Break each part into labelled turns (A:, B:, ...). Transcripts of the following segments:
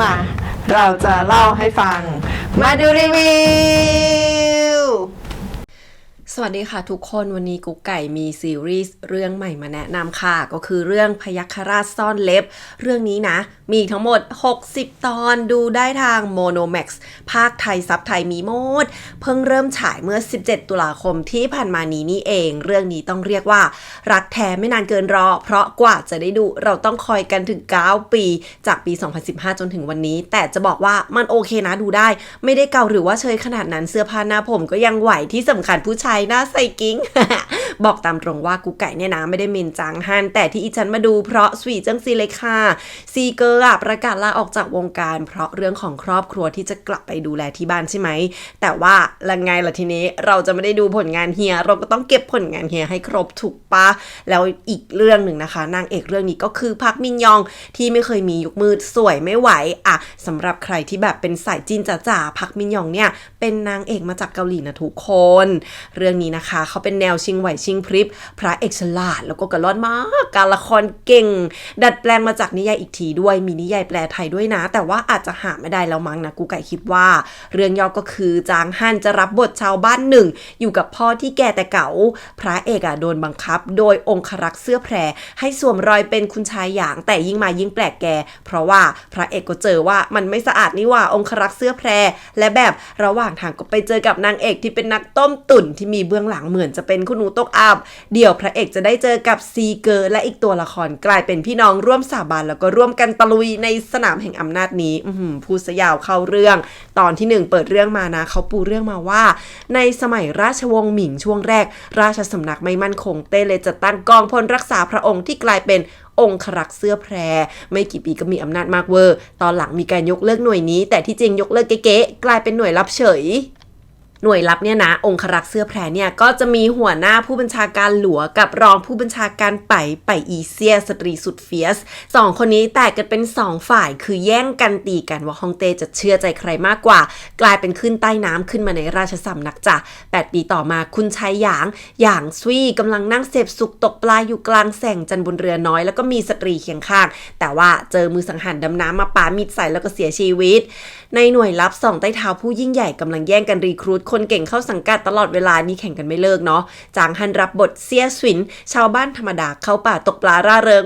A: มา เราจะเล่าให้ฟัง มาดูรีวิว
B: สวัสดีค่ะทุกคนวันนี้กุ๊กไก่มีซีรีส์เรื่องใหม่มาแนะนำค่ะ ก็คือเรื่องพยัคฆราชซ่อนเล็บ เรื่องนี้นะ มีทั้งหมด 60 ตอนดูได้ทาง Monomax ภาคไทยซับไทยมีหมด เพิ่งเริ่มฉายเมื่อ 17 ตุลาคมที่ผ่านมานี้นี่เอง เรื่องนี้ต้องเรียกว่า รักแท้ไม่นานเกินรอ เพราะกว่าจะได้ดูเราต้องคอยกันถึง 9 ปี จากปี 2015 จนถึงวันนี้ แต่จะบอกว่ามันโอเคนะดูได้ ไม่ได้เก่าหรือว่าเชยขนาดนั้นเสื้อผ้าหน้าผมก็ยังไหวที่สำคัญผู้ชายหน้าใส่กิ้ง บอกตามตรงว่ากูไก่เนี่ยนะไม่ได้เมนจางฮันแต่ที่อีฉันมาดูเพราะสวีจังซีเลยค่ะ ซีเกอร์ประกาศลาออกจากวงการ เพราะเรื่องของครอบครัวที่จะกลับไปดูแลที่บ้านใช่ไหม แต่ว่าละไงล่ะทีนี้เราจะไม่ได้ดูผลงานเฮีย เราก็ต้องเก็บผลงานเฮียให้ครบถูกปะแล้วอีกเรื่องหนึ่งนะคะ นางเอกเรื่องนี้ก็คือพักมินยองที่ไม่เคยมียุคมืดสวยไม่ไหวอะสำหรับใครที่แบบเป็นสายจีนจ๋าๆพักมินยองเนี่ยเป็นนางเอกมาจากเกาหลีนะทุกคน เรื่องนี้นะคะ เขาเป็นแนวชิงไหวชิงพริบ พระเอกฉลาดแล้วก็กระล่อนมาก การละครเก่ง ดัดแปลงมาจากนิยายอีกทีด้วย มีนิยายแปลไทยด้วยนะ แต่ว่าอาจจะหาไม่ได้แล้วมั้งนะกูไก่คิดว่า เรื่องย่อก็คือจางฮั่นจะรับบทชาวบ้านหนึ่ง อยู่กับพ่อที่แก่แต่เก่า พระเอกอะโดนบังคับ โดยองครักษ์เสื้อแพร ให้สวมรอยเป็นคุณชายหยาง แต่ยิ่งมายิ่งแปลกแก เพราะว่าพระเอกก็เจอว่ามันไม่สะอาดนี่หว่าองครักษ์เสื้อแพร และแบบระหว่างทางก็ไปเจอกับนางเอกที่เป็นนักต้มตุ๋นที่มีเบื้องหลังเหมือนจะเป็นคุณหนูตกอับ เดี๋ยวพระเอกจะได้เจอกับซีเกอร์และอีกตัวละครกลายเป็นพี่น้องร่วมสาบานแล้วก็ร่วมกันตะลุยในสนามแห่งอำนาจนี้อื้อหือพูดสยาวเข้าเรื่อง ตอนที่หนึ่งเปิดเรื่องมานะเขาปูเรื่องมาว่า ในสมัยราชวงศ์หมิงช่วงแรก ราชสำนักไม่มั่นคงเต้เลยจะตั้งกองพลรักษาพระองค์ที่กลายเป็นองครักษ์เสื้อแพร ไม่กี่ปีก็มีอำนาจมากเวอร์ ตอนหลังมีการยกเลิกหน่วยนี้ แต่ที่จริงยกเลิกเก๊ๆกลายเป็นหน่วยรับเฉย หน่วยลับเนี่ยนะ องครักษ์เสื้อแพรเนี่ย ก็จะมีหัวหน้าผู้บัญชาการหลัวกับรองผู้บัญชาการไปไปอีเซียสตรีสุดเฟียสสองคนนี้แตกกันเป็นสองฝ่ายคือแย่งกันตีกันว่าฮองเต้จะเชื่อใจใครมากกว่า กลายเป็นขึ้นใต้น้ำขึ้นมาในราชสำนักจ้ะ8ปีต่อมาคุณชายหยางหยางซุยกำลังนั่งเสพสุกตกปลาอยู่กลางแสงจันบนเรือน้อย แล้วก็มีสตรีเคียงข้าง แต่ว่าเจอมือสังหารดำน้ำมาปามีดใส่แล้วก็เสียชีวิต ในหน่วยลับสองใต้เท้าผู้ยิ่งใหญ่กำลังแย่งกันรีครูดคนเก่งเข้าสังกัดตลอดเวลานี่แข่งกันไม่เลิกเนาะจางฮันรับบทเซียสวิน ชาวบ้านธรรมดาเข้าป่าตกปลาร่าเริง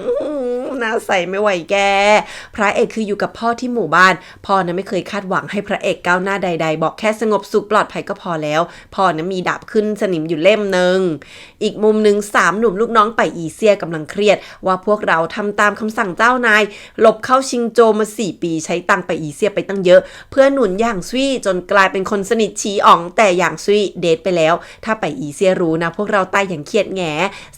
B: น่าใส่ไม่ไหวแก พระเอกคืออยู่กับพ่อที่หมู่บ้าน พ่อนะไม่เคยคาดหวังให้พระเอกก้าวหน้าใด ๆ บอกแค่สงบสุขปลอดภัยก็พอแล้ว พ่อนะมีดาบขึ้นสนิมอยู่เล่มหนึ่ง อีกมุมหนึ่งสามหนุ่มลูกน้องไปอีเซียกำลังเครียด ว่าพวกเราทำตามคำสั่งเจ้านาย หลบเข้าชิงโจมา4ปีใช้ตังไปอีเซียไปตั้งเยอะ เพื่อหนุนอย่างซุยจนกลายเป็นคนสนิทชีอ๋องแต่อย่างซุยเดทไปแล้ว ถ้าไปอีเซียรู้นะ พวกเราตายอย่างเครียดแง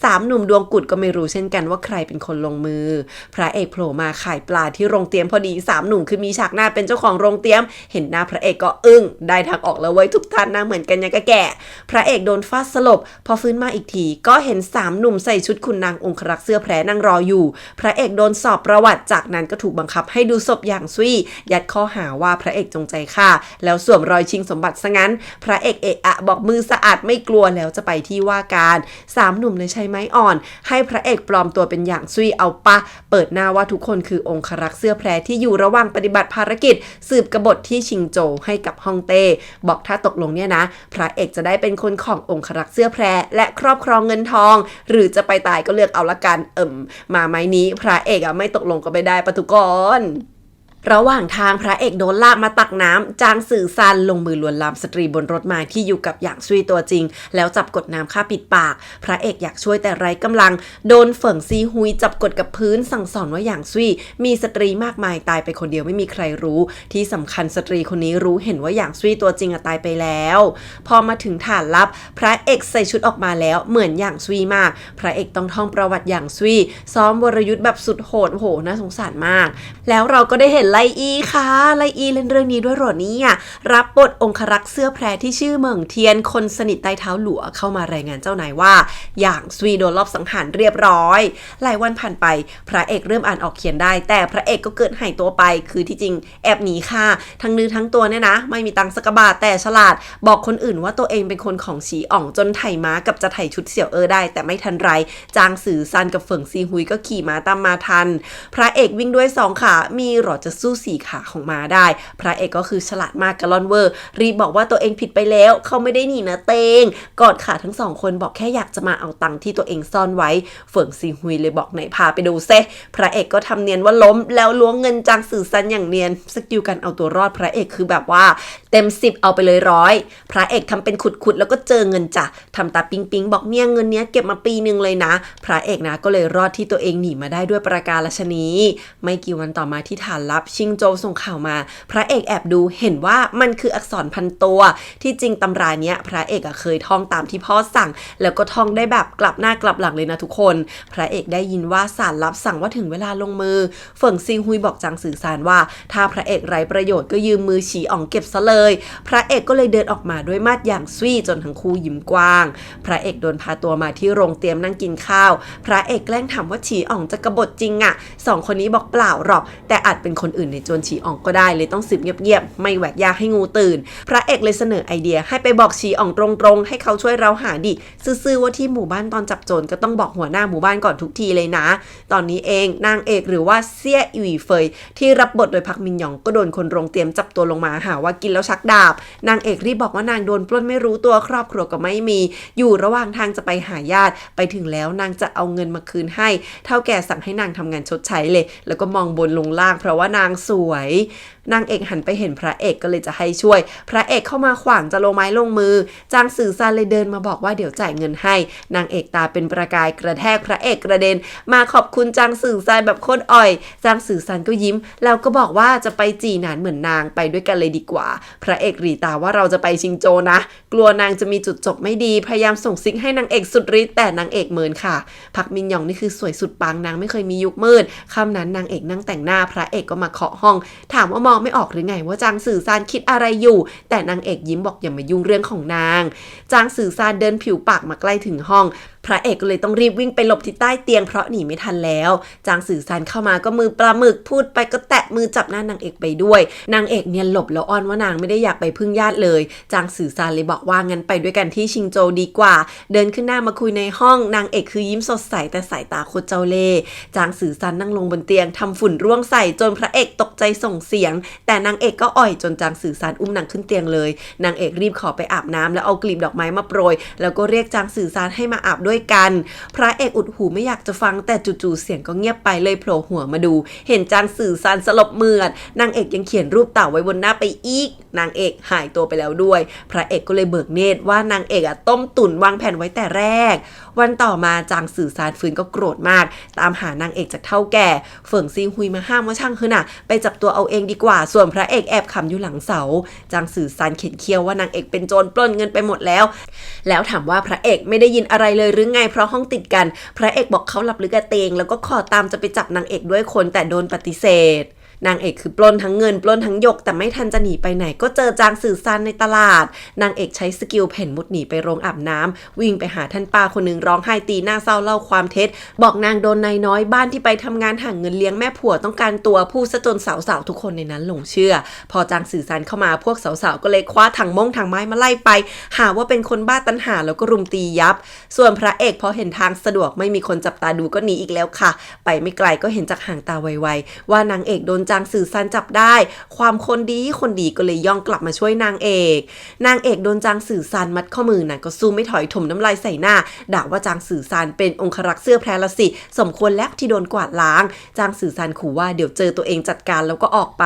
B: สามหนุ่มดวงกุดก็ไม่รู้เช่นกันว่าใครเป็นคนลงมือพระเอกโผล่มาขายปลาที่โรงเตรียมพอดีสามหนุ่มคือมีฉากหน้าเป็นเจ้าของโรงเตรียม เห็นหน้าพระเอกก็อึ้ง ได้ทางออกแล้วเว้ทุกท่านหน้าเหมือนกันยังกะแก่ พระเอกโดนฟาดสลบ พอฟื้นมาอีกที ก็เห็นสามหนุ่มใส่ชุดคุณนางองครักษ์เสื้อแพรนั่งรออยู่ พระเอกโดนสอบประวัติจากนั้นก็ถูกบังคับให้ดูศพอย่างซุยยัดข้อหาว่าพระเอกจงใจฆ่า แล้วสวมรอยชิงสมบัติซะงั้น พระเอกเอะอะบอกมือสะอาดไม่กลัวแล้วจะไปที่ว่าการสามหนุ่มเลยใช้ไม้อ่อน ให้พระเอกปลอมตัวเป็นอย่างซุยเอาปะ เปิดหน้าว่าทุกคนคือองครักษ์เสื้อแพรที่อยู่ระหว่างปฏิบัติภารกิจ สืบกบฏที่ชิงโจให้กับฮ่องเต้ บอกถ้าตกลงเนี่ยนะ พระเอกจะได้เป็นคนขององครักษ์เสื้อแพรและครอบครองเงินทอง หรือจะไปตายก็เลือกเอาละกันเอิ่มมาไม้นี้พระเอกอะไม่ตกลงก็ไม่ได้ปะทุกคน ระหว่างทางพระเอกโดนลากมาตักน้ำจางสื่อซันลงมือลวนลามสตรีบนรถมาที่อยู่กับอย่างซุยตัวจริง แล้วจับกดน้ำฆ่าปิดปาก พระเอกอยากช่วยแต่ไร้กำลัง โดนเฝิงซีฮุยจับกดกับพื้นสั่งสอนว่าอย่างซุยมีสตรีมากมายตายไปคนเดียวไม่มีใครรู้ ที่สำคัญสตรีคนนี้รู้เห็นว่าอย่างซุยตัวจริงอะตายไปแล้ว พอมาถึงฐานลับ พระเอกใส่ชุดออกมาแล้วเหมือนอย่างซุยมาก พระเอกต้องท่องประวัติอย่างซุยซ้อมวรยุทธ์แบบสุดโหดโหน่าสงสารมาก แล้วเราก็ได้เห็นไลอีค่ะ ไลอีเล่นเรื่องนี้ด้วยเหรอเนี่ยรับบทองครักษ์เสื้อแพรที่ชื่อเหมิงเทียนคนสนิทใต้เท้าหลัวเข้ามารายงานเจ้านายว่า อย่างซุยโดนลอบสังหารเรียบร้อย หลายวันผ่านไป พระเอกเริ่มอ่านออกเขียนได้ แต่พระเอกก็เกิดหายตัวไป คือที่จริงแอบหนีค่ะ ทั้งนื้อทั้งตัวเนี่ยนะ ไม่มีตังสกบาทแต่ฉลาด บอกคนอื่นว่าตัวเองเป็นคนของฉีอ่องจนไถม้ากับจะไถชุดเสี่ยวเออได้ แต่ไม่ทันไร จางสื่อซันกับเฟิงซีฮุยก็ขี่ม้าตามมาทัน พระเอกวิ่งด้วยสองขามีหรอจะสู้สี่ขาของมาได้ พระเอกก็คือฉลาดมากกะลอนเวอร์ รีบบอกว่าตัวเองผิดไปแล้ว เขาไม่ได้หนีนะเตง กอดขาทั้งสองคนบอกแค่อยากจะมาเอาตังค์ที่ตัวเองซ่อนไว้ เฟิงซีฮุยเลยบอกไหนพาไปดูเซพระเอกก็ทำเนียนว่าล้ม แล้วล้วงเงินจางสื่อซันอย่างเนียนสกิลการเอาตัวรอดพระเอกคือแบบว่าเต็มสิบเอาไปเลยร้อยพระเอกทำเป็นขุดๆแล้วก็เจอเงินจ้ะทำตาปิงปิงบอกเนี่ยเงินเนี้ยเก็บมาปีหนึ่งเลยนะ พระเอกนะก็เลยรอดที่ตัวเองหนีมาได้ด้วยประการชนีไม่กี่วันต่อมาที่ฐานลับชิงโจวส่งข่าวมา พระเอกแอบดูเห็นว่ามันคืออักษรพันตัว ที่จริงตำราเนี้ยพระเอกอะเคยท่องตามที่พ่อสั่ง แล้วก็ท่องได้แบบกลับหน้ากลับหลังเลยนะทุกคน พระเอกได้ยินว่าสารลับสั่งว่าถึงเวลาลงมือเฟิงซิงฮุยบอกจางสื่อสารว่า ถ้าพระเอกไร้ประโยชน์ก็ยืมมือฉีอ่องเก็บซะเลย พระเอกก็เลยเดินออกมาด้วยมาดอย่างซุยจนทั้งคู่ยิ้มกว้าง พระเอกโดนพาตัวมาที่โรงเตรียมนั่งกินข้าว พระเอกแกล้งถามว่าฉีอ่องจะกระบฏจริงอะสองคนนี้บอกเปล่าหรอก แต่อาจเป็นคนอื่นในจวนฉีอ่องก็ได้เลยต้องสืบเงียบๆไม่แหวกยากให้งูตื่น พระเอกเลยเสนอไอเดียให้ไปบอกฉีอ่องตรงๆ ให้เขาช่วยเราหาดิซื่อๆว่าที่หมู่บ้านตอนจับโจรก็ต้องบอกหัวหน้าหมู่บ้านก่อนทุกทีเลยนะ ตอนนี้เองนางเอกหรือว่าเซี่ยอวีเฟย ที่รับบทโดยพักมินยองก็โดนคนโรงเตรียมจับตัวลงมาหาว่ากินแล้วชักดาบ นางเอกรีบบอกว่านางโดนปล้นไม่รู้ตัวครอบครัวก็ไม่มี อยู่ระหว่างทางจะไปหาญาติ ไปถึงแล้วนางจะเอาเงินมาคืนให้ เท่าแก่สั่งให้นางทำงานชดใช้เลย แล้วก็มองบนลงล่าง เพราะว่านางสวยนางเอกหันไปเห็นพระเอกก็เลยจะให้ช่วย พระเอกเข้ามาขวางจะลงไม้ลงมือ จางสื่อซานเลยเดินมาบอกว่าเดี๋ยวจ่ายเงินให้ นางเอกตาเป็นประกายกระแทกพระเอกกระเด็น มาขอบคุณจางสื่อซานแบบโคตรอ่อย จางสื่อซานก็ยิ้ม แล้วก็บอกว่าจะไปจีหนานเหมือนนางไปด้วยกันเลยดีกว่า พระเอกรีตาว่าเราจะไปชิงโจนะ กลัวนางจะมีจุดจบไม่ดี พยายามส่งซิกให้นางเอกสุดฤทธิ์แต่นางเอกเมินค่ะ พักมินยองนี่คือสวยสุดปังนางไม่เคยมียุคมืดค่ำนั้นนางเอกนั่งแต่งหน้าพระเอกก็มาเคาะห้อง ถามว่ามองไม่ออกหรือไงว่าจางสื่อซานคิดอะไรอยู่ แต่นางเอกยิ้มบอกอย่ามายุ่งเรื่องของนาง จางสื่อซานเดินผิวปากมาใกล้ถึงห้องพระเอกก็เลยต้องรีบวิ่งไปหลบที่ใต้เตียงเพราะหนีไม่ทันแล้ว จางสื่อซานเข้ามาก็มือปลาหมึกพูดไปก็แตะมือจับหน้านางเอกไปด้วย นางเอกเนี่ยหลบแล้วอ้อนว่านางไม่ได้อยากไปพึ่งญาติเลย จางสื่อซานเลยบอกว่างั้นไปด้วยกันที่ชิงโจวดีกว่า เดินขึ้นหน้ามาคุยในห้องนางเอกคือยิ้มสดใสแต่สายตาโคตรเจ้าเล่ห์จางสื่อซานนั่งลงบนเตียงทำฝุ่นร่วงใส่จนพระเอกตกใจส่งเสียง แต่นางเอกก็อ่อยจนจางสื่อซานอุ้มนางขึ้นเตียงเลย นางเอกรีบขอไปอาบน้ำแล้วเอากลีบดอกไม้มาโปรย แล้วก็เรียกจางสื่อซานให้มาอาบด้วยกัน พระเอกอุดหูไม่อยากจะฟังแต่จู่ๆเสียงก็เงียบไปเลยโผล่หัวมาดู เห็นจางสื่อสารสลบเมือดนางเอกยังเขียนรูปเต่าไว้บนหน้าไปอีก นางเอกหายตัวไปแล้วด้วย พระเอกก็เลยเบิกเนตรว่านางเอกอะต้มตุ๋นวางแผนไว้แต่แรกวันต่อมาจางสื่อซานฟืนก็โกรธมาก ตามหานางเอกจากเท่าแก่เฟิงซิงฮุยมาห้ามว่าช่างเถอะน่ะไปจับตัวเอาเองดีกว่า ส่วนพระเอกแอบขำอยู่หลังเสา จางสื่อซานเข็นเคี้ยวว่านางเอกเป็นโจรปล้นเงินไปหมดแล้ว แล้วถามว่าพระเอกไม่ได้ยินอะไรเลยหรือไงเพราะห้องติดกัน พระเอกบอกเขาหลับลึกกระเตง แล้วก็ขอตามจะไปจับนางเอกด้วยคนแต่โดนปฏิเสธ นางเอกคือปล้นทั้งเงิน ปล้นทั้งหยก แต่ไม่ทันจะหนีไปไหน ก็เจอจางสื่อซานในตลาด นางเอกใช้สกิลเพ่นมุดหนีไปโรงอาบน้ำวิ่งไปหาท่านป้าคนหนึ่งร้องไห้ตีหน้าเศร้าเล่าความเท็จ บอกนางโดนนายน้อยบ้านที่ไปทำงานหางเงินเลี้ยงแม่ผัวต้องการตัวผู้ซะจนสาวๆทุกคนในนั้นหลงเชื่อ พอจางสื่อซานเข้ามาพวกสาวๆก็เลยคว้าถังม้งถังไม้มาไล่ไป หาว่าเป็นคนบ้าตันหาแล้วก็รุมตียับ ส่วนพระเอกพอเห็นทางสะดวกไม่มีคนจับตาดูก็หนีอีกแล้วค่ะ ไปไม่ไกลก็เห็นจากห่างตาไวๆว่านางเอกโดนจางสื่อซานจับได้ ความคนดีคนดีก็เลยย่องกลับมาช่วยนางเอก นางเอกโดนจางสื่อซานมัดข้อมือน่ะก็สู้ไม่ถอยถมน้ำลายใส่หน้า ด่าว่าจางสื่อซานเป็นองครักษ์เสื้อแพรละสิ สมควรแล้วที่โดนกวาดล้าง จางสื่อซานขู่ว่าเดี๋ยวเจอตัวเองจัดการแล้วก็ออกไป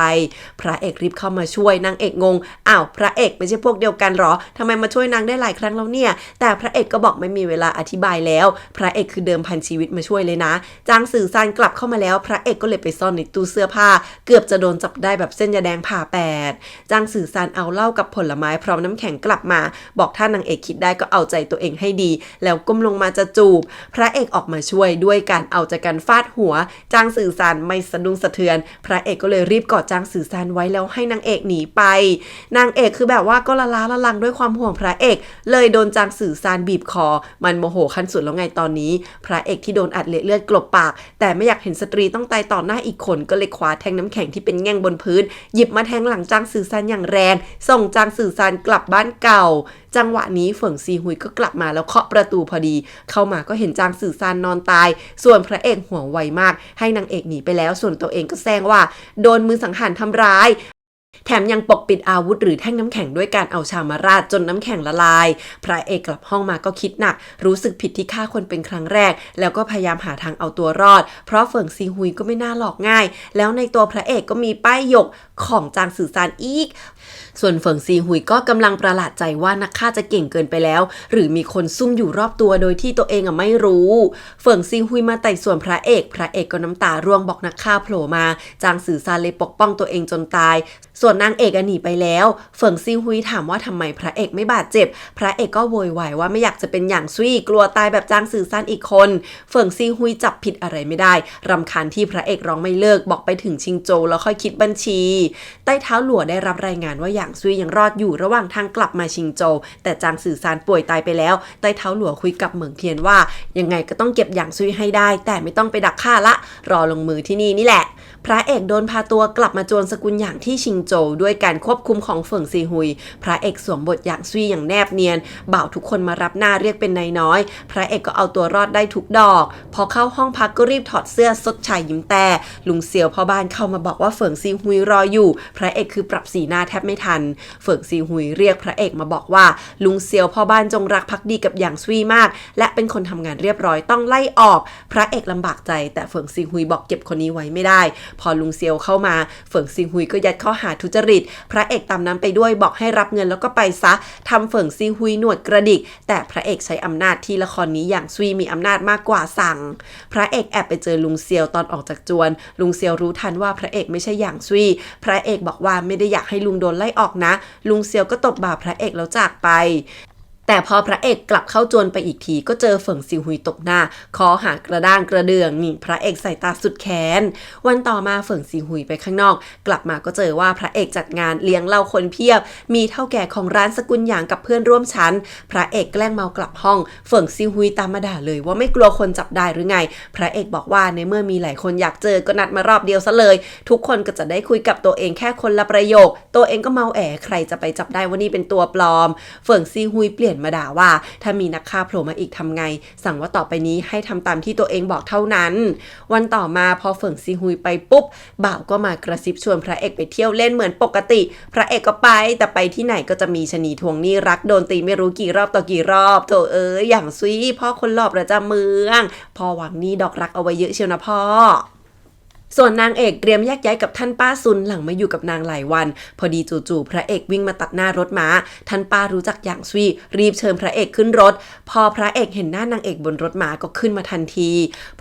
B: พระเอกรีบเข้ามาช่วยนางเอกงงอ้าวพระเอกไม่ใช่พวกเดียวกันหรอทำไมมาช่วยนางได้หลายครั้งแล้วเนี่ย แต่พระเอกก็บอกไม่มีเวลาอธิบายแล้ว พระเอกคือเดิมพันชีวิตมาช่วยเลยนะ จางสื่อซานกลับเข้ามาแล้ว พระเอกก็เลยไปซ่อนในตู้เสื้อผ้าเกือบจะโดนจับได้แบบเส้นยาแดงผ่าแปดจางสื่อซานเอาเหล้ากับผลไม้พร้อมน้ำแข็งกลับมา บอกถ้านางเอกคิดได้ก็เอาใจตัวเองให้ดี แล้วก้มลงมาจะจูบ พระเอกออกมาช่วยด้วยการเอาจากการฟาดหัว จางสื่อซานไม่สะดุ้งสะเทือน พระเอกก็เลยรีบกอดจางสื่อซานไว้แล้วให้นางเอกหนีไป นางเอกคือแบบว่าก็ละล้าละลังด้วยความห่วงพระเอก เลยโดนจางสื่อซานบีบคอ มันโมโหขั้นสุดแล้วไงตอนนี้ พระเอกที่โดนอัดเละเลือดกลบปาก แต่ไม่อยากเห็นสตรีต้องตายต่อหน้าอีกคนก็เลยคว้าแทงน้ำำแข็งที่เป็นแง่งบนพื้น หยิบมาแทงหลังจางสื่อซานอย่างแรง ส่งจางสื่อซานกลับบ้านเก่า จังหวะนี้เฟิงซีฮุยก็กลับมาแล้วเคาะประตูพอดี เข้ามาก็เห็นจางสื่อซานนอนตาย ส่วนพระเอกหัวไวมาก ให้นางเอกหนีไปแล้ว ส่วนตัวเองก็แซงว่า โดนมือสังหารทำร้าย แถมยังปกปิดอาวุธหรือแท่งน้ำแข็งด้วยการเอาชามาราดจนน้ำแข็งละลาย พระเอกกลับห้องมาก็คิดหนัก รู้สึกผิดที่ฆ่าคนเป็นครั้งแรก แล้วก็พยายามหาทางเอาตัวรอด เพราะเฟิงซีฮุยก็ไม่น่าหลอกง่าย แล้วในตัวพระเอกก็มีป้ายหยกของจางสื่อสารอีก ส่วนเฟิงซีฮุยก็กำลังประหลาดใจว่านักฆ่าจะเก่งเกินไปแล้ว หรือมีคนซุ่มอยู่รอบตัวโดยที่ตัวเองอะไม่รู้ เฟิงซีฮุยมาไต่ส่วนพระเอก พระเอกก็น้ำตาร่วงบอกนักฆ่าโผล่มา จางสื่อซานเลยปกป้องตัวเองจนตาย ส่วนนางเอกหนีไปแล้ว เฟิงซีฮุยถามว่าทำไมพระเอกไม่บาดเจ็บ พระเอกก็โวยวายว่าไม่อยากจะเป็นอย่างซุยกลัวตายแบบจางสื่อซานอีกคน เฟิงซีฮุยจับผิดอะไรไม่ได้รำคาญที่พระเอกร้องไม่เลิกบอกไปถึงชิงโจวแล้วค่อยคิดบัญชี ใต้เท้าหลัวได้รับรายงานว่าอย่างซุยยังรอดอยู่ระหว่างทางกลับมาชิงโจวแต่จางสื่อซานป่วยตายไปแล้วใต้เท้าหลัวคุยกับเหมืองเทียนว่า ยังไงก็ต้องเก็บอย่างซุยให้ได้ แต่ไม่ต้องไปดักฆ่าละ รอลงมือที่นี่นี่แหละ พระเอกโดนพาตัวกลับมาจวนสกุลอย่างที่ชิงโจวด้วยการควบคุมของเฟิงซีฮุย พระเอกสวมบทอย่างซุยอย่างแนบเนียน บ่าวทุกคนมารับหน้าเรียกเป็นนายน้อย พระเอกก็เอาตัวรอดได้ทุกดอก พอเข้าห้องพักก็รีบถอดเสื้อซดชายยิ้มแต่ลุงเซียวพ่อบ้านเข้ามาบอกว่าเฟิงซีฮุยรออยู่ พระเอกคือปรับสีหน้าแทบไม่ทัน เฟิงซีฮุยเรียกพระเอกมาบอกว่า ลุงเซียวพ่อบ้านจงรักภักดีกับอย่างซุยมาก และเป็นคนทำงานเรียบร้อยต้องไล่ออก พระเอกลำบากใจ แต่เฟิงซีฮุยบอกเก็บคนนี้ไว้ไม่ได้พอลุงเซียวเข้ามาเฟิงซีฮุยก็ยัดข้อหาทุจริต พระเอกตามนั้นไปด้วยบอกให้รับเงินแล้วก็ไปซะทำเฟิงซีฮุยหนวดกระดิก แต่พระเอกใช้อำนาจที่ละครนี้อย่างซุยมีอำนาจมากกว่าสั่ง พระเอกแอบไปเจอลุงเซียวตอนออกจากจวน ลุงเซียวรู้ทันว่าพระเอกไม่ใช่อย่างซุยพระเอกบอกว่าไม่ได้อยากให้ลุงโดนไล่ออกนะ ลุงเซียวก็ตบบ่าพระเอกแล้วจากไป แต่พอพระเอกกลับเข้าจวนไปอีกทีก็เจอเฟิงซิวหุยตกหน้า คอหักกระด้างกระเดืองนี่พระเอกใส่ตาสุดแค้น วันต่อมาเฟิงซิวหุยไปข้างนอก กลับมาก็เจอว่าพระเอกจัดงานเลี้ยงเหล้าคนเพียบ มีเท่าแก่ของร้านสกุลหยางกับเพื่อนร่วมชั้น พระเอกแกล้งเมากลับห้องเฟิงซิวหุยตามมาด่าเลยว่าไม่กลัวคนจับได้หรือไง พระเอกบอกว่าในเมื่อมีหลายคนอยากเจอก็นัดมารอบเดียวซะเลย ทุกคนก็จะได้คุยกับตัวเองแค่คนละประโยค ตัวเองก็เมาแอใครจะไปจับได้ว่านี่เป็นตัวปลอมเฟิงซีฮุยเปลี่ยนมาด่าว่า ถ้ามีนักฆ่าโผล่มาอีกทำไง สั่งว่าต่อไปนี้ให้ทำตามที่ตัวเองบอกเท่านั้น วันต่อมาพอเฟิงซีฮุยไปปุ๊บ บ่าวก็มากระซิบชวนพระเอกไปเที่ยวเล่นเหมือนปกติ พระเอกก็ไป แต่ไปที่ไหนก็จะมีชะนีทวงหนี้รักโดนตีไม่รู้กี่รอบต่อกี่รอบโถเอ้ยอย่างซุยพ่อคนหล่อประจำเมือง พ่อหวังหนี้ดอกรักเอาไว้เยอะเชียวนะพ่อ ส่วนนางเอกเตรียมแยกย้ายกับท่านป้าซุนหลังมาอยู่กับนางหลายวัน พอดีจู่ๆพระเอกวิ่งมาตัดหน้ารถม้า ท่านป้ารู้จักอย่างซุยรีบเชิญพระเอกขึ้นรถ พอพระเอกเห็นหน้านางเอกบนรถม้าก็ขึ้นมาทันที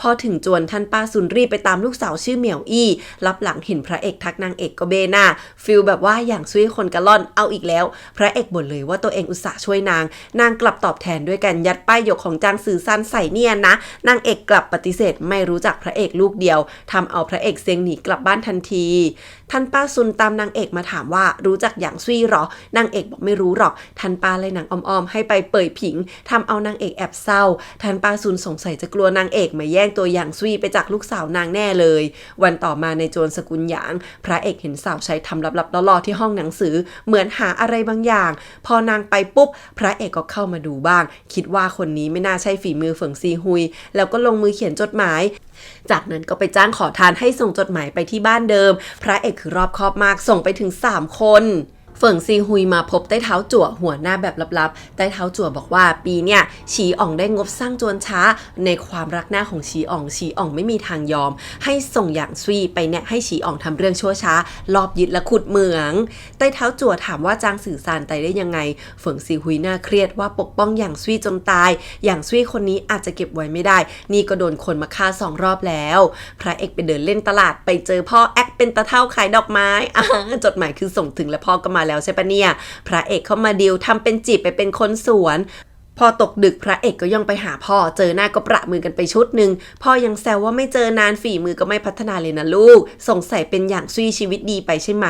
B: พอถึงจวนท่านป้าซุนรีบไปตามลูกสาวชื่อเหมียวอี้รับหลังเห็นพระเอกทักนางเอกก็เบหน้าฟิลแบบว่าอย่างซุยคนกะล่อนเอาอีกแล้ว พระเอกบ่นเลยว่าตัวเองอุตส่าห์ช่วยนาง นางกลับตอบแทนด้วยการยัดป้ายหยกของจางสื่อสั้นใส่เนียนนะนางเอกกลับปฏิเสธไม่รู้จักพระเอกลูกเดียวทำเอาพระระเอกเซงหนีกลับบ้านทันที ท่านป้าซุนตามนางเอกมาถามว่ารู้จักอย่างซุยหรอ นางเอกบอกไม่รู้หรอก ท่านป้าเลยหนังอ้อมๆให้ไปเปิดผิงทำเอานางเอกแอบเศร้า ท่านป้าซุนสงสัยจะกลัวนางเอกมาแย่งตัวอย่างซุยไปจากลูกสาวนางแน่เลย วันต่อมาในโจรสกุลหยาง พระเอกเห็นสาวใช้ทำลับๆล่อๆที่ห้องหนังสือ เหมือนหาอะไรบางอย่าง พอนางไปปุ๊บ พระเอกก็เข้ามาดูบ้าง คิดว่าคนนี้ไม่น่าใช่ฝีมือเฟิงซีฮุย แล้วก็ลงมือเขียนจดหมายจากนั้นก็ไปจ้างขอทานให้ส่งจดหมายไปที่บ้านเดิม พระเอกคือรอบคอบมากส่งไปถึง 3 คน เฟิงซีฮุยมาพบใต้เท้าจั่วหัวหน้าแบบลับๆ ใต้เท้าจั่วบอกว่าปีเนี่ยฉีอ่องได้งบสร้างจวนช้า ในความรักหน้าของฉีอ่องฉีอ่องไม่มีทางยอม ให้ส่งอย่างซุยไปแนะให้ฉีอ่องทำเรื่องชั่วช้าลอบยึดและขุดเมือง ใต้เท้าจั่วถามว่าจางสื่อสารไตได้ยังไง เฟิงซีฮุยน่าเครียดว่าปกป้องอย่างซุยจนตาย อย่างซุยคนนี้อาจจะเก็บไว้ไม่ได้ นี่ก็โดนคนมาฆ่าสองรอบแล้ว พระเอกไปเดินเล่นตลาดไปเจอพ่อแอคเป็นตะเท่าขายดอกไม้จดหมายคือส่งถึงแล้วพ่อก็มาแล้วใช่ปะเนี่ย พระเอกเข้ามาดิวทำเป็นจีบไปเป็นคนสวน พอตกดึกพระเอกก็ย่องไปหาพ่อ เจอหน้าก็ประมือกันไปชุดหนึ่งพ่อยังแซวว่าไม่เจอนานฝีมือก็ไม่พัฒนาเลยนะลูก สงสัยเป็นอย่างซุยชีวิตดีไปใช่ไหม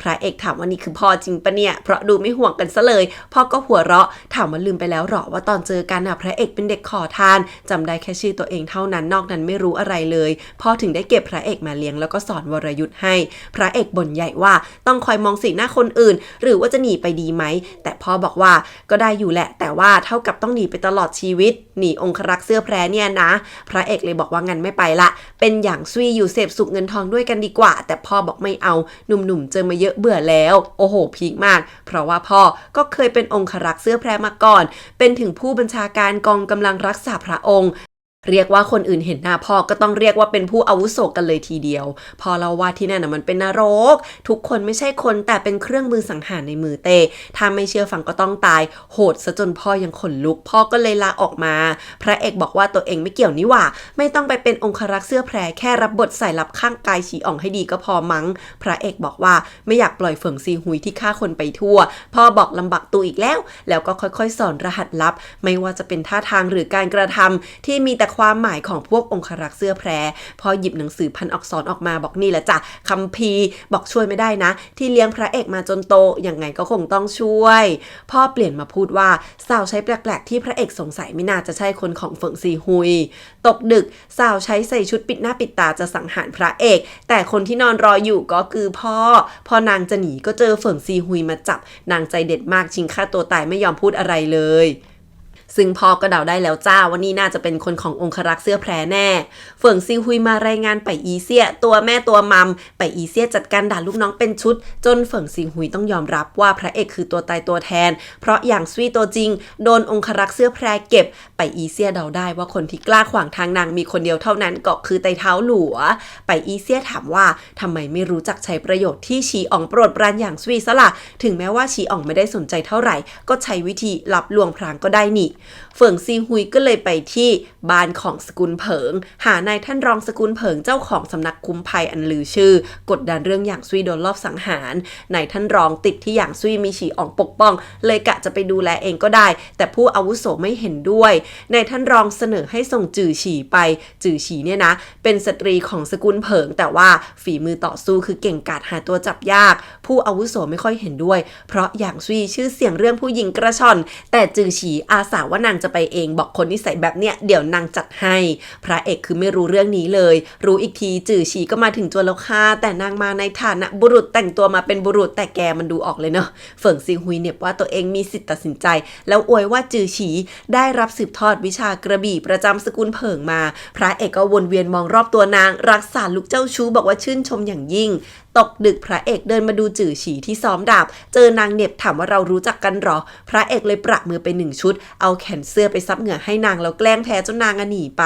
B: พระเอกถามว่านี่คือพ่อจริงปะเนี่ย เพราะดูไม่ห่วงกันซะเลย พ่อก็หัวเราะ ถามว่าลืมไปแล้วหรอว่าตอนเจอกันอะพระเอกเป็นเด็กขอทานจำได้แค่ชื่อตัวเองเท่านั้นนอกนั้นไม่รู้อะไรเลยพ่อถึงได้เก็บพระเอกมาเลี้ยงแล้วก็สอนวรยุทธ์ให้ พระเอกบ่นใหญ่ว่าต้องคอยมองสีหน้าคนอื่น หรือว่าจะหนีไปดีไหมแต่พ่อบอกว่าก็ได้อยู่แหละ แต่ว่าเท่ากับต้องหนีไปตลอดชีวิต หนีองครักษ์เสื้อแพรเนี่ยนะ พระเอกเลยบอกว่างั้นไม่ไปละ เป็นอย่างซุยอยู่เสพสุขเงินทองด้วยกันดีกว่า แต่พ่อบอกไม่เอาหนุ่มๆเจอมาเยอะเบื่อแล้ว โอ้โหพีคมาก เพราะว่าพ่อก็เคยเป็นองครักษ์เสื้อแพรมาก่อน เป็นถึงผู้บัญชาการกองกำลังรักษาพระองค์ เรียกว่าคนอื่นเห็นหน้าพ่อก็ต้องเรียกว่าเป็นผู้อาวุโสกันเลยทีเดียว พอเราว่าที่นั่นนะมันเป็นนรก ทุกคนไม่ใช่คนแต่เป็นเครื่องมือสังหารในมือเต ถ้าไม่เชื่อฟังก็ต้องตาย โหดซะจนพ่อยังขนลุก พ่อก็เลยลาออกมา พระเอกบอกว่าตัวเองไม่เกี่ยวนี่หว่า ไม่ต้องไปเป็นองครักษ์เสื้อแพรแค่รับบทใส่ลับข้างกายฉีอ่องให้ดีก็พอมั้ง พระเอกบอกว่าไม่อยากปล่อยเฝิงซีหุยที่ฆ่าคนไปทั่ว พ่อบอกลำบักตูอีกแล้ว แล้วก็ค่อยๆ สอนรหัสลับ ไม่ว่าจะเป็นท่าทางหรือการกระทำที่มีแต่ความหมายของพวกองครักษ์เสื้อแพร พอหยิบหนังสือพันอักษรออกมาบอกนี่แหละจ้ะคัมภีบอกช่วยไม่ได้นะ ที่เลี้ยงพระเอกมาจนโตยังไงก็คงต้องช่วย พ่อเปลี่ยนมาพูดว่าสาวใช้แปลกๆ ที่พระเอกสงสัยไม่น่าจะใช่คนของเฟิงซีฮุย ตกดึกสาวใช้ใส่ชุดปิดหน้าปิดตาจะสังหารพระเอก แต่คนที่นอนรออยู่ก็คือพ่อ พอนางจะหนีก็เจอเฟิงซีฮุยมาจับ นางใจเด็ดมากชิงฆ่าตัวตายไม่ยอมพูดอะไรเลย ซึ่งพ่อก็เดาได้แล้วจ้าว่านี่น่าจะเป็นคนขององครักษ์เสื้อแพรแน่ เฟิงซิวฮุยมารายงานไปอีเซีย ตัวแม่ตัวมัมไปอีเซียจัดการด่าลูกน้องเป็นชุด จนเฟิงซิวฮุยต้องยอมรับว่าพระเอกคือตัวตายตัวแทน เพราะอย่างสวีตัวจริง โดนองครักษ์เสื้อแพรเก็บ ไปอีเซียเดาได้ว่าคนที่กล้าขวางทางนางมีคนเดียวเท่านั้นก็คือไตเท้าหลัว ไปอีเซียถามว่าทำไมไม่รู้จักใช้ประโยชน์ที่ชีอ่องโปรดปรานอย่างสวีซะละถึงแม้ว่าชีอ่องไม่ได้สนใจเท่าไหร่ ก็ใช้วิธีหลับลวงพรางก็ได้นี่เฟิงซีฮุยก็เลยไปที่บ้านของสกุลเผิง หานายท่านรองสกุลเผิงเจ้าของสำนักคุ้มภัยอันลือชื่อ กดดันเรื่องอย่างซุยโดนลอบสังหารนายท่านรองติดที่อย่างซุยมีฉีอ่องปกป้อง เลยกะจะไปดูแลเองก็ได้ แต่ผู้อาวุโสไม่เห็นด้วยนายท่านรองเสนอให้ส่งจื่อฉีไป จื่อฉีเนี่ยนะ เป็นสตรีของสกุลเผิง แต่ว่าฝีมือต่อสู้คือเก่งกาจหาตัวจับยาก ผู้อาวุโสไม่ค่อยเห็นด้วย เพราะอย่างซุยชื่อเสียงเรื่องผู้หญิงกระชอน แต่จือฉีอาสาว่านางจะไปเองบอกคนนิสัยแบบเนี้ยเดี๋ยวนางจัดให้ พระเอกคือไม่รู้เรื่องนี้เลย รู้อีกทีจือฉีก็มาถึงจวนแล้วค่ะแต่นางมาในฐานะบุรุษแต่งตัวมาเป็นบุรุษแต่แกมันดูออกเลยเนาะเฟิงซิงฮุยเนี่ยว่าตัวเองมีสิทธิ์ตัดสินใจ แล้วอวยว่าจือฉีได้รับสืบทอดวิชากระบี่ประจำสกุลเผิงมา พระเอกก็วนเวียนมองรอบตัวนาง รักษาลูกเจ้าชู้บอกว่าชื่นชมอย่างยิ่งตกดึกพระเอกเดินมาดูจื่อฉีที่ซ้อมดาบ เจอนางเหน็บถามว่าเรารู้จักกันหรอ พระเอกเลยประมือไปหนึ่งชุด เอาแขนเสื้อไปซับเหงื่อให้นางแล้วแกล้งแพ้จนนางหนีไป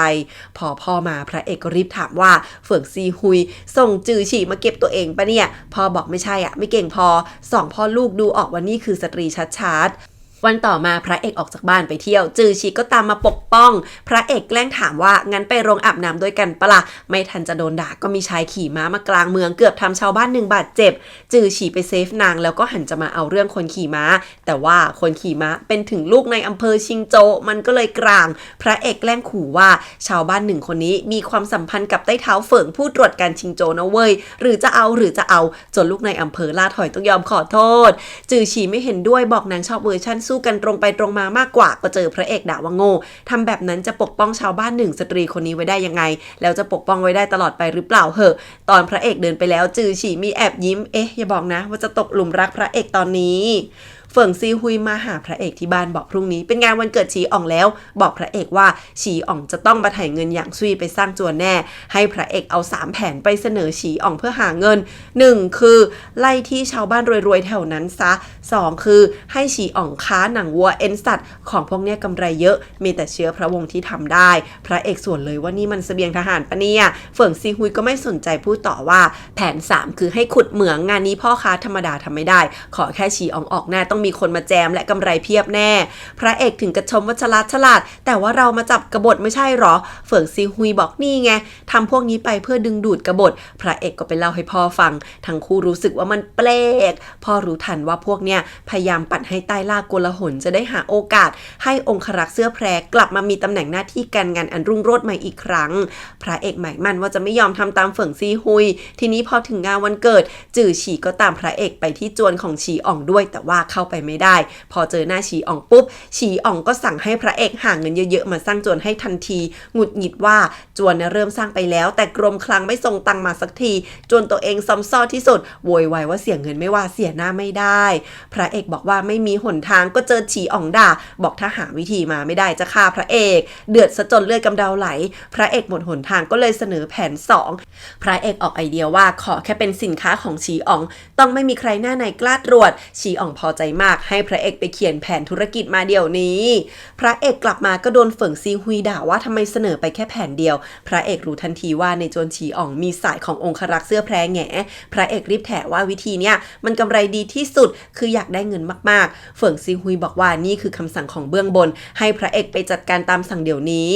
B: พอพ่อมาพระเอกก็รีบถามว่าเฟิงซีฮุย ส่งจื่อฉีมาเก็บตัวเองปะเนี่ย พ่อบอกไม่ใช่อะไม่เก่งพอสองพ่อลูกดูออกว่านี่คือสตรีชัดๆ วันต่อมาพระเอกออกจากบ้านไปเที่ยว จือชีก็ตามมาปกป้อง พระเอกแกล้งถามว่างั้นไปโรงอาบน้ำด้วยกันปะละ่ะไม่ทันจะโดนด่าก็มีชายขี่ม้ามากลางเมืองเกือบทำชาวบ้านหนึ่งบาดเจ็บ จือฉีไปเซฟนางแล้วก็หันจะมาเอาเรื่องคนขี่ม้า แต่ว่าคนขี่ม้าเป็นถึงลูกในอำเภอชิงโจ มันก็เลยกลาง พระเอกแกล้งขู่ว่าชาวบ้านหนึ่งคนนี้มีความสัมพันธ์กับใต้เท้าเฟิงผู้ตรวจการชิงโจนะเว้ย หรือจะเอาหรือจะเอาจนลูกในอำเภอล่าถอยต้องยอมขอโทษ จือฉีไม่เห็นด้วยบอกนางชอบเวอร์ชั่นสู้กันตรงไปตรงมามากกว่าก็เจอพระเอกด่าว่าโง่ทำแบบนั้นจะปกป้องชาวบ้านหนึ่งสตรีคนนี้ไว้ได้ยังไง แล้วจะปกป้องไว้ได้ตลอดไปหรือเปล่าเหอะ ตอนพระเอกเดินไปแล้วจือฉีมีแอบยิ้ม เอ๊ะอย่าบอกนะ ว่าจะตกหลุมรักพระเอกตอนนี้ เฟิงซีฮุยมาหาพระเอกที่บ้านบอกพรุ่งนี้ เป็นงานวันเกิดฉีอ่องแล้ว บอกพระเอกว่าฉีอ่องจะต้องมาถ่ายเงินอย่างซุยไปสร้างจวนแน่ ให้พระเอกเอาสามแผนไปเสนอฉีอ่องเพื่อหาเงิน 1. คือ ไล่ที่ชาวบ้านรวยๆแถวนั้นซะ 2. คือ ให้ฉีอ่องค้าหนังวัวเอ็นสัตว์ของพวกเนี้ยกำไรเยอะ มีแต่เชื้อพระวงศ์ที่ทำได้ พระเอกส่วนเลยว่านี่มันเสบียงทหารปะเนี่ยเฟิงซีฮุยก็ไม่สนใจพูดต่อว่า แผน 3 คือให้ขุดเหมืองงานนี้พ่อค้าธรรมดาทำไม่ได้ ขอแค่ฉีอ่องออกหน้าต้องมีคนมาแจมและกำไรเพียบแน่ พระเอกถึงกระชมว่าฉลาดฉลาด แต่ว่าเรามาจับกบฏไม่ใช่หรอ เฟิงซีฮุยบอกนี่ไงทำพวกนี้ไปเพื่อดึงดูดกบฏ พระเอกก็ไปเล่าให้พ่อฟัง ทั้งคู่รู้สึกว่ามันแปลกพ่อรู้ทันว่าพวกเนี้ยพยายามปั่นให้ใต้ล่าโกลาหลจะได้หาโอกาส ให้องครักษ์เสื้อแพรกลับมามีตำแหน่งหน้าที่การงานอันรุ่งโรจน์ใหม่อีกครั้ง พระเอกหมายมั่นว่าจะไม่ยอมทำตามเฟิงซีฮุย ทีนี้พอถึงงานวันเกิด จื่อฉีก็ตามพระเอกไปที่จวนของฉีอ่องด้วย แต่ว่าเข้าไปไม่ได้ พอเจอหน้าฉีอ่องปุ๊บ ฉีอ่องก็สั่งให้พระเอกหาเงินเยอะๆมาสร้างจวนให้ทันที หงุดหงิดว่าจวนเริ่มสร้างไปแล้ว แต่กรมคลังไม่ส่งตังมาสักทีจนตัวเองซ้ำซ้อที่สุดโวยวายว่าเสียเงินไม่ว่าเสียหน้าไม่ได้ พระเอกบอกว่าไม่มีหนทางก็เจอฉีอ่องด่า บอกถ้าหาวิธีมาไม่ได้จะฆ่าพระเอก เดือดซะจนเลือดกำเดาไหล พระเอกหมดหนทางก็เลยเสนอแผน 2 พระเอกออกไอเดียว่าขอแค่เป็นสินค้าของฉีอ่อง ต้องไม่มีใครหน้าไหนกล้าตรวจฉีอ่องพอใจมากให้พระเอกไปเขียนแผนธุรกิจมาเดี๋ยวนี้ พระเอกกลับมาก็โดนเฟิงซีฮุยด่าว่าทำไมเสนอไปแค่แผนเดียว พระเอกรู้ทันทีว่าในจวนฉีอ่องมีสายขององครักษ์เสื้อแพรแหงพระเอกรีบแถว่าวิธีเนี้ยมันกำไรดีที่สุดคืออยากได้เงินมากๆเฟิงซีฮุยบอกว่านี่คือคำสั่งของเบื้องบน ให้พระเอกไปจัดการตามสั่งเดี๋ยวนี้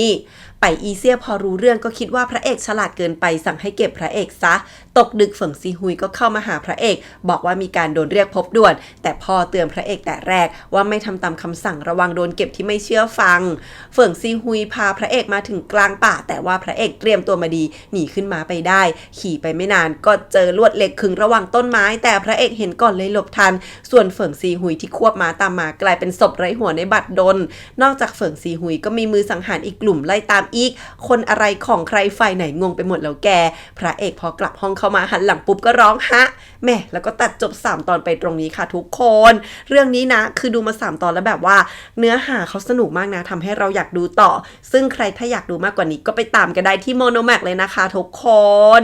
B: ไปอีเซียพอรู้เรื่องก็คิดว่าพระเอกฉลาดเกินไปสั่งให้เก็บพระเอกซะ ตกดึกเฟิงซีฮุยก็เข้ามาหาพระเอก บอกว่ามีการโดนเรียกพบด่วน แต่พ่อเตือนพระเอกแต่แรกว่าไม่ทำตามคำสั่งระวังโดนเก็บที่ไม่เชื่อฟังเฟิงซีฮุยพาพระเอกมาถึงกลางป่า แต่ว่าพระเอกเตรียมตัวมาดีหนีขึ้นมาไปได้ ขี่ไปไม่นานก็เจอลวดเหล็กขึงระหว่างต้นไม้ แต่พระเอกเห็นก่อนเลยหลบทัน ส่วนเฟิงซีฮุยที่ควบม้าตามมากลายเป็นศพไร้หัวในบัดดลนอกจากเฟิงซีฮุยก็มีมือสังหารอีกกลุ่มไล่ตามอีก คนอะไรของใครฝ่ายไหนงงไปหมดแล้วแก พระเอกพอกลับห้องเข้ามาหันหลังปุ๊บก็ร้องฮะแม่แล้วก็ตัดจบ 3 ตอนไปตรงนี้ค่ะทุกคน เรื่องนี้นะ คือดูมา 3 ตอนแล้วแบบว่า เนื้อหาเขาสนุกมากนะทำให้เราอยากดูต่อ ซึ่งใครถ้าอยากดูมากกว่านี้ก็ไปตามกันได้ที่โมโนแมกเลยนะคะทุกคน